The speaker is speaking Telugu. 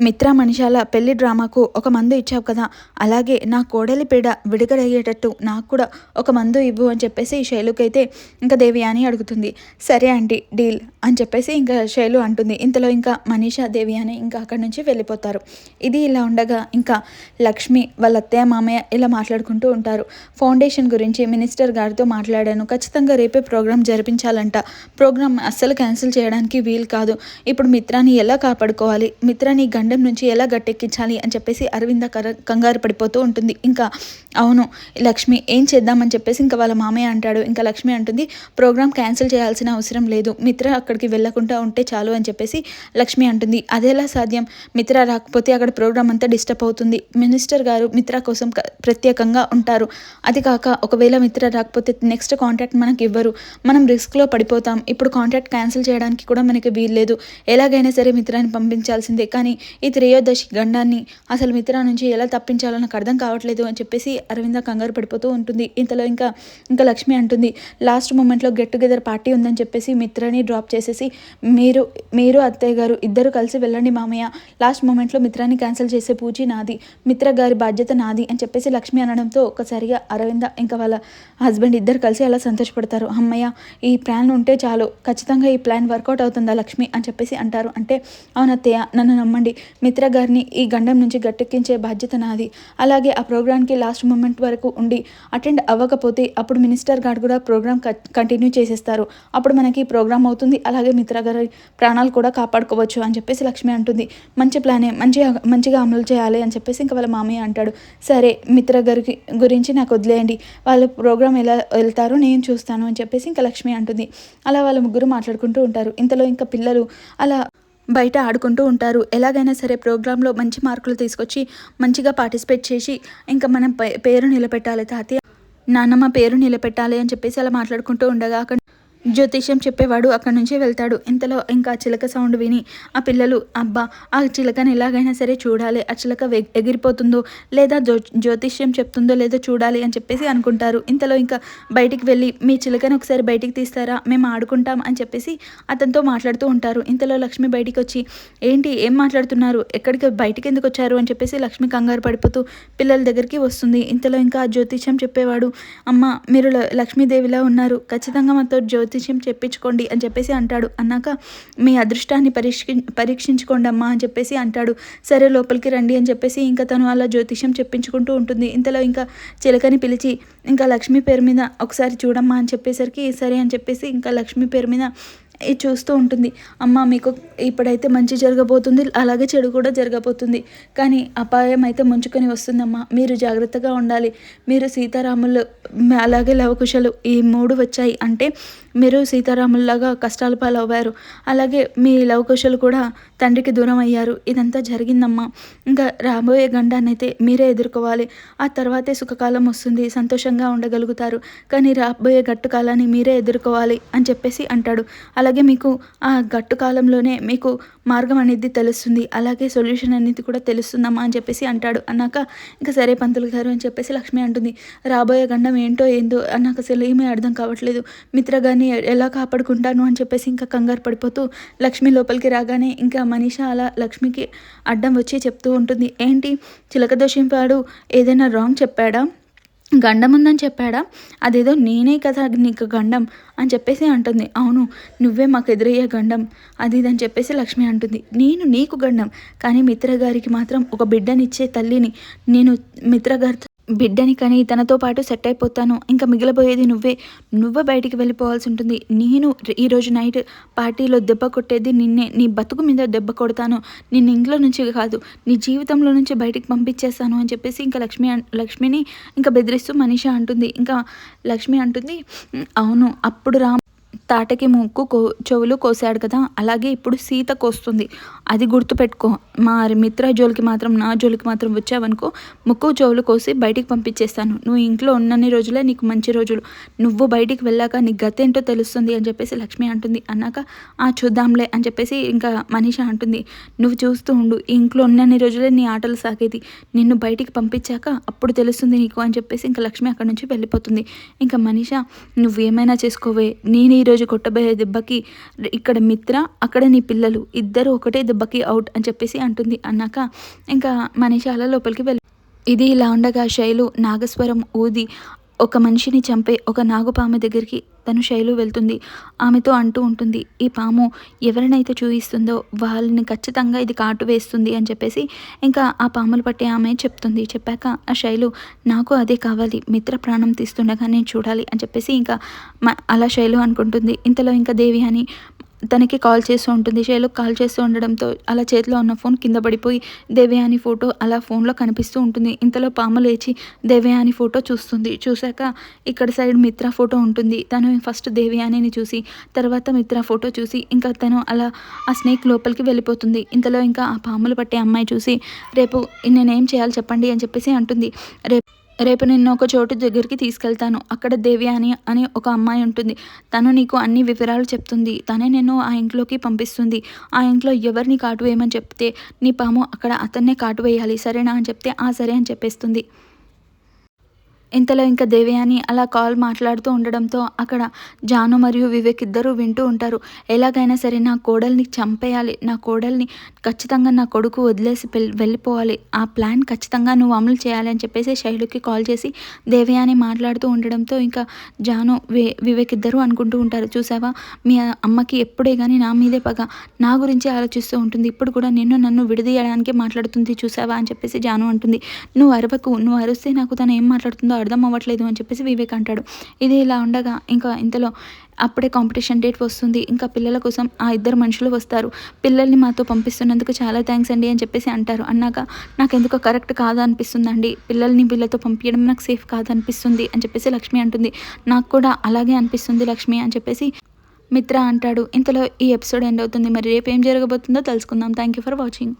మిత్ర మనిషాల పెళ్ళి డ్రామాకు ఒక మందు ఇచ్చావు కదా. అలాగే నా కోడలి పీడ విడుగడయ్యేటట్టు నాకు కూడా ఒక మందు ఇవ్వు అని చెప్పేసి శైలుకైతే ఇంకా దేవి అని అడుగుతుంది. సరే ఆంటీ డీల్ అని చెప్పేసి ఇంకా శైలు అంటుంది. ఇంతలో ఇంకా మనీషా దేవి అని ఇంకా అక్కడి నుంచి వెళ్ళిపోతారు. ఇది ఇలా ఉండగా ఇంకా లక్ష్మి వాళ్ళ అత్తయ్య మామయ్య ఇలా మాట్లాడుకుంటూ ఉంటారు. ఫౌండేషన్ గురించి మినిస్టర్ గారితో మాట్లాడాను. ఖచ్చితంగా రేపే ప్రోగ్రామ్ జరిపించాలంట. ప్రోగ్రాం అస్సలు క్యాన్సిల్ చేయడానికి వీలు కాదు. ఇప్పుడు మిత్రాన్ని ఎలా కాపాడుకోవాలి? మిత్రాని గంట దండం నుంచి ఎలా గట్టెక్కించాలి అని చెప్పేసి అరవింద కంగారు పడిపోతూ ఉంటుంది. ఇంకా అవును లక్ష్మి ఏం చేద్దామని చెప్పేసి ఇంకా వాళ్ళ మామయ్య అంటాడు. ఇంకా లక్ష్మి అంటుంది ప్రోగ్రామ్ క్యాన్సిల్ చేయాల్సిన అవసరం లేదు. మిత్ర అక్కడికి వెళ్ళకుండా ఉంటే చాలు అని చెప్పేసి లక్ష్మి అంటుంది. అదేలా సాధ్యం? మిత్ర రాకపోతే అక్కడ ప్రోగ్రామ్ అంతా డిస్టర్బ్ అవుతుంది. మినిస్టర్ గారు మిత్ర కోసం ప్రత్యేకంగా ఉంటారు. అది కాక ఒకవేళ మిత్ర రాకపోతే నెక్స్ట్ కాంటాక్ట్ మనకి ఇవ్వరు. మనం రిస్క్లో పడిపోతాం. ఇప్పుడు కాంటాక్ట్ క్యాన్సిల్ చేయడానికి కూడా మనకి వీల్లేదు. ఎలాగైనా సరే మిత్రాన్ని పంపించాల్సిందే. కానీ ఈ త్రయోదశి గండాన్ని అసలు మిత్ర నుంచి ఎలా తప్పించాలో నాకు అర్థం కావట్లేదు అని చెప్పేసి అరవింద కంగారు పడిపోతూ ఉంటుంది. ఇంతలో ఇంకా ఇంకా లక్ష్మి అంటుంది లాస్ట్ మూమెంట్లో గెట్ టుగెదర్ పార్టీ ఉందని చెప్పేసి మిత్రని డ్రాప్ చేసేసి మీరు మీరు అత్తయ్య గారు ఇద్దరు కలిసి వెళ్ళండి మామయ్య. లాస్ట్ మూమెంట్లో మిత్రాన్ని క్యాన్సిల్ చేసే పూచి నాది మిత్ర గారి బాధ్యత నాది అని చెప్పేసి లక్ష్మి అనడంతో ఒక్కసారిగా అరవింద ఇంకా వాళ్ళ హస్బెండ్ ఇద్దరు కలిసి అలా సంతోషపడతారు. అమ్మయ్య ఈ ప్లాన్ ఉంటే చాలు. ఖచ్చితంగా ఈ ప్లాన్ వర్కౌట్ అవుతుందా లక్ష్మి? అని చెప్పేసి అంటారు. అంటే అవునత్తయ్య నన్ను నమ్మండి. మిత్ర గారిని ఈ గండం నుంచి గట్టెక్కించే బాధ్యత నాది. అలాగే ఆ ప్రోగ్రామ్కి లాస్ట్ మూమెంట్ వరకు ఉండి అటెండ్ అవ్వకపోతే అప్పుడు మినిస్టర్ గారు కూడా ప్రోగ్రామ్ కంటిన్యూ చేసేస్తారు. అప్పుడు మనకి ప్రోగ్రామ్ అవుతుంది. అలాగే మిత్ర గారి ప్రాణాలు కూడా కాపాడుకోవచ్చు అని చెప్పేసి లక్ష్మి అంటుంది. మంచి ప్లానే మంచిగా మంచిగా అమలు చేయాలి అని చెప్పేసి ఇంకా వాళ్ళ మామయ్య అంటాడు. సరే మిత్ర గారికి గురించి నాకు వదిలేయండి. వాళ్ళు ప్రోగ్రామ్ ఎలా వెళ్తారో నేను చూస్తాను అని చెప్పేసి ఇంకా లక్ష్మి అంటుంది. అలా వాళ్ళ ముగ్గురు మాట్లాడుకుంటూ ఉంటారు. ఇంతలో ఇంకా పిల్లలు అలా బయట ఆడుకుంటూ ఉంటారు. ఎలాగైనా సరే ప్రోగ్రాంలో మంచి మార్కులు తీసుకొచ్చి మంచిగా పార్టిసిపేట్ చేసి ఇంకా మనం పేరు నిలబెట్టాలి తాతయ్య. నాన్నమ్మ పేరు నిలబెట్టాలి అని చెప్పేసి అలా మాట్లాడుకుంటూ ఉండగా అక్కడ జ్యోతిష్యం చెప్పేవాడు అక్కడి నుంచి వెళ్తాడు. ఇంతలో ఇంకా చిలక సౌండ్ విని ఆ పిల్లలు అబ్బా ఆ చిలకని ఎలాగైనా సరే చూడాలి. ఆ చిలక ఎగిరిపోతుందో లేదా జ్యో జ్యోతిష్యం చెప్తుందో లేదో చూడాలి అని చెప్పేసి అనుకుంటారు. ఇంతలో ఇంకా బయటికి వెళ్ళి మీ చిలకని ఒకసారి బయటికి తీస్తారా? మేము ఆడుకుంటాం అని చెప్పేసి అతనితో మాట్లాడుతూ ఉంటారు. ఇంతలో లక్ష్మి బయటికి వచ్చి ఏంటి ఏం మాట్లాడుతున్నారు? ఎక్కడికి బయటికి ఎందుకు వచ్చారు? అని చెప్పేసి లక్ష్మి కంగారు పడిపోతూ పిల్లల దగ్గరికి వస్తుంది. ఇంతలో ఇంకా జ్యోతిష్యం చెప్పేవాడు అమ్మ మీరు లక్ష్మీదేవిలా ఉన్నారు. ఖచ్చితంగా మాతో జ్యోతి జ్యోతిష్యం చెప్పించుకోండి అని చెప్పేసి అంటాడు. అన్నాక మీ అదృష్టాన్ని పరీక్షి పరీక్షించుకోండి అమ్మా అని చెప్పేసి అంటాడు. సరే లోపలికి రండి అని చెప్పేసి ఇంకా తను అలా జ్యోతిష్యం చెప్పించుకుంటూ ఉంటుంది. ఇంతలో ఇంకా చిలకని పిలిచి ఇంకా లక్ష్మి పేరు మీద ఒకసారి చూడమ్మా అని చెప్పేసరికి సరే అని చెప్పేసి ఇంకా లక్ష్మి పేరు మీద చూస్తూ ఉంటుంది. అమ్మ మీకు ఇప్పుడైతే మంచి జరగబోతుంది అలాగే చెడు కూడా జరగబోతుంది. కానీ అపాయం అయితే ముంచుకొని వస్తుందమ్మా. మీరు జాగ్రత్తగా ఉండాలి. మీరు సీతారాములు అలాగే లవకుశలు ఈ మూడు వచ్చాయి అంటే మీరు సీతారాముల్లాగా కష్టాల పాలవ్వారు. అలాగే మీ లవకుశలు కూడా తండ్రికి దూరం అయ్యారు ఇదంతా జరిగిందమ్మా. ఇంకా రాబోయే గండాన్ని అయితే మీరే ఎదుర్కోవాలి. ఆ తర్వాతే సుఖకాలం వస్తుంది. సంతోషంగా ఉండగలుగుతారు. కానీ రాబోయే గట్టు కాలాన్ని మీరే ఎదుర్కోవాలి అని చెప్పేసి అంటాడు. అలాగే మీకు ఆ గట్టు కాలంలోనే మీకు మార్గం అనేది తెలుస్తుంది. అలాగే సొల్యూషన్ అనేది కూడా తెలుస్తుందమ్మా అని చెప్పేసి అంటాడు. అన్నాక ఇంకా సరే పంతులు గారు అని చెప్పేసి లక్ష్మి అంటుంది. రాబోయే గండం ఏంటో ఏందో నాకు అసలు ఏమీ అర్థం కావట్లేదు. మిత్రగాన్ని ఎలా కాపాడుకుంటాను? అని చెప్పేసి ఇంకా కంగారు పడిపోతూ లక్ష్మి లోపలికి రాగానే ఇంకా మనీష అలా లక్ష్మికి అడ్డం వచ్చి చెప్తూ ఉంటుంది. ఏంటి? చిలక దోషింపాడు. ఏదైనా రాంగ్ చెప్పాడా? గండం ఉందని చెప్పాడా? అదేదో నేనే కదా నీకు గండం అని చెప్పేసి అంటుంది. అవును నువ్వే మాకు ఎదురయ్యే గండం. అది ఇదని చెప్పేసి లక్ష్మి అంటుంది. నేను నీకు గండం కానీ మిత్రగారికి మాత్రం ఒక బిడ్డనిచ్చే తల్లిని నేను మిత్రగారితో బిడ్డని కానీ తనతో పాటు సెట్ అయిపోతాను. ఇంకా మిగిలిపోయేది నువ్వే. నువ్వే బయటికి వెళ్ళిపోవాల్సి ఉంటుంది. నేను ఈరోజు నైట్ పార్టీలో దెబ్బ కొట్టేది నిన్నే. నీ బతుకు మీద దెబ్బ కొడతాను. నిన్ను ఇంట్లో నుంచి కాదు నీ జీవితంలో నుంచి బయటికి పంపించేస్తాను అని చెప్పేసి ఇంకా లక్ష్మి లక్ష్మిని ఇంకా బెదిరిస్తూ మనిష అంటుంది. ఇంకా లక్ష్మి అంటుంది అవును అప్పుడు రామ్ తాటకి ముక్కు కో చెవులు కోసాడు కదా. అలాగే ఇప్పుడు సీత కోస్తుంది. అది గుర్తుపెట్టుకో. మరి మిత్ర జోలికి మాత్రం నా జోలికి మాత్రం వచ్చావనుకో ముక్కు చెవులు కోసి బయటికి పంపించేస్తాను. నువ్వు ఇంట్లో ఉన్నన్ని రోజులే నీకు మంచి రోజులు. నువ్వు బయటికి వెళ్ళాక నీ గత ఏంటో తెలుస్తుంది అని చెప్పేసి లక్ష్మి అంటుంది. అన్నాక ఆ చూద్దాంలే అని చెప్పేసి ఇంకా మనీష అంటుంది. నువ్వు చూస్తూ ఉండు ఇంట్లో ఉన్నన్ని రోజులే నీ ఆటలు సాగేది. నిన్ను బయటికి పంపించాక అప్పుడు తెలుస్తుంది నీకు అని చెప్పేసి ఇంకా లక్ష్మి అక్కడ నుంచి వెళ్ళిపోతుంది. ఇంకా మనీష నువ్వు ఏమైనా చేసుకోవే. నేను ఈరోజు కొట్టబోయే దెబ్బకి ఇక్కడ మిత్ర అక్కడ నీ పిల్లలు. ఇద్దరు ఒకటే దెబ్బ దెబ్బకి అవుట్ అని చెప్పేసి అంటుంది. అన్నాక ఇంకా మనీష అలా లోపలికి వెళ్ళి ఇది ఇలా ఉండగా శైలు నాగస్వరం ఊది ఒక మనిషిని చంపే ఒక నాగుపాము దగ్గరికి తను శైలు వెళ్తుంది. ఆమెతో అంటూ ఉంటుంది ఈ పాము ఎవరినైతే చూయిస్తుందో వాళ్ళని ఖచ్చితంగా ఇది కాటు వేస్తుంది అని చెప్పేసి ఇంకా ఆ పాములు పట్టి ఆమె చెప్తుంది. చెప్పాక ఆ శైలు నాకు అదే కావాలి మిత్ర ప్రాణం తీస్తుండగా నేను చూడాలి అని చెప్పేసి ఇంకా అలా శైలు అనుకుంటుంది. ఇంతలో ఇంకా దేవి అని తనకి కాల్ చేస్తూ ఉంటుంది. శైలుకు కాల్ చేస్తూ ఉండడంతో అలా చేతిలో ఉన్న ఫోన్ కింద పడిపోయి దేవయాని ఫోటో అలా ఫోన్లో కనిపిస్తూ ఉంటుంది. ఇంతలో పాము లేచి దేవయాని ఫోటో చూస్తుంది. చూశాక ఇక్కడ సైడ్ మిత్ర ఫోటో ఉంటుంది. తను ఫస్ట్ దేవయానిని చూసి తర్వాత మిత్ర ఫోటో చూసి ఇంకా తను అలా ఆ స్నేక్ లోపలికి వెళ్ళిపోతుంది. ఇంతలో ఇంకా ఆ పాములు పట్టే అమ్మాయి చూసి రేపు నేనేం చేయాలి చెప్పండి అని చెప్పేసి అంటుంది. రేపు రేపు నిన్ను ఒక చోటు దగ్గరికి తీసుకెళ్తాను. అక్కడ దేవి అని అని ఒక అమ్మాయి ఉంటుంది. తను నీకు అన్ని వివరాలు చెప్తుంది. తనే నేను ఆ ఇంట్లోకి పంపిస్తుంది. ఆ ఇంట్లో ఎవరిని కాటు వేయమని చెప్తే నీ పాము అక్కడ అతన్నే కాటు వేయాలి. సరేనా అని చెప్తే ఆ సరే అని చెప్పేస్తుంది. ఇంతలో ఇంకా దేవయాని అలా కాల్ మాట్లాడుతూ ఉండడంతో అక్కడ జాను మరియు వివేక్ ఇద్దరు వింటూ ఉంటారు. ఎలాగైనా సరే నా కోడల్ని చంపేయాలి. నా కోడల్ని ఖచ్చితంగా నా కొడుకు వదిలేసి వెళ్ళిపోవాలి. ఆ ప్లాన్ ఖచ్చితంగా నువ్వు అమలు చేయాలి అని చెప్పేసి శైలుకి కాల్ చేసి దేవయాని మాట్లాడుతూ ఉండడంతో ఇంకా జాను వివేక్ ఇద్దరూ అనుకుంటూ ఉంటారు. చూసావా? మీ అమ్మకి ఎప్పుడే కానీ నా మీదే పగ. నా గురించి ఆలోచిస్తూ ఉంటుంది. ఇప్పుడు కూడా నిన్ను నన్ను విడదీయడానికి మాట్లాడుతుంది చూసావా? అని చెప్పేసి జాను అంటుంది. నువ్వు అరవకు నువ్వు అరిస్తే నాకు తను ఏం మాట్లాడుతుందో అర్థం అవ్వట్లేదు అని చెప్పేసి వివేక్ అంటాడు. ఇది ఇలా ఉండగా ఇంకా ఇంతలో అప్పుడే కాంపిటీషన్ డేట్ వస్తుంది. ఇంకా పిల్లల కోసం ఆ ఇద్దరు మనుషులు వస్తారు. పిల్లల్ని మాతో పంపిస్తున్నందుకు చాలా థ్యాంక్స్ అండి అని చెప్పేసి అంటారు. అన్నాక నాకు ఎందుకో కరెక్ట్ కాదనిపిస్తుందండి. పిల్లల్ని వీళ్ళతో పంపించడం నాకు సేఫ్ కాదు అనిపిస్తుంది అని చెప్పేసి లక్ష్మి అంటుంది. నాకు కూడా అలాగే అనిపిస్తుంది లక్ష్మి అని చెప్పేసి మిత్ర అంటాడు. ఇంతలో ఈ ఎపిసోడ్ ఎండ్ అవుతుంది. మరి రేపు ఏం జరగబోతుందో తెలుసుకుందాం. Thank you for watching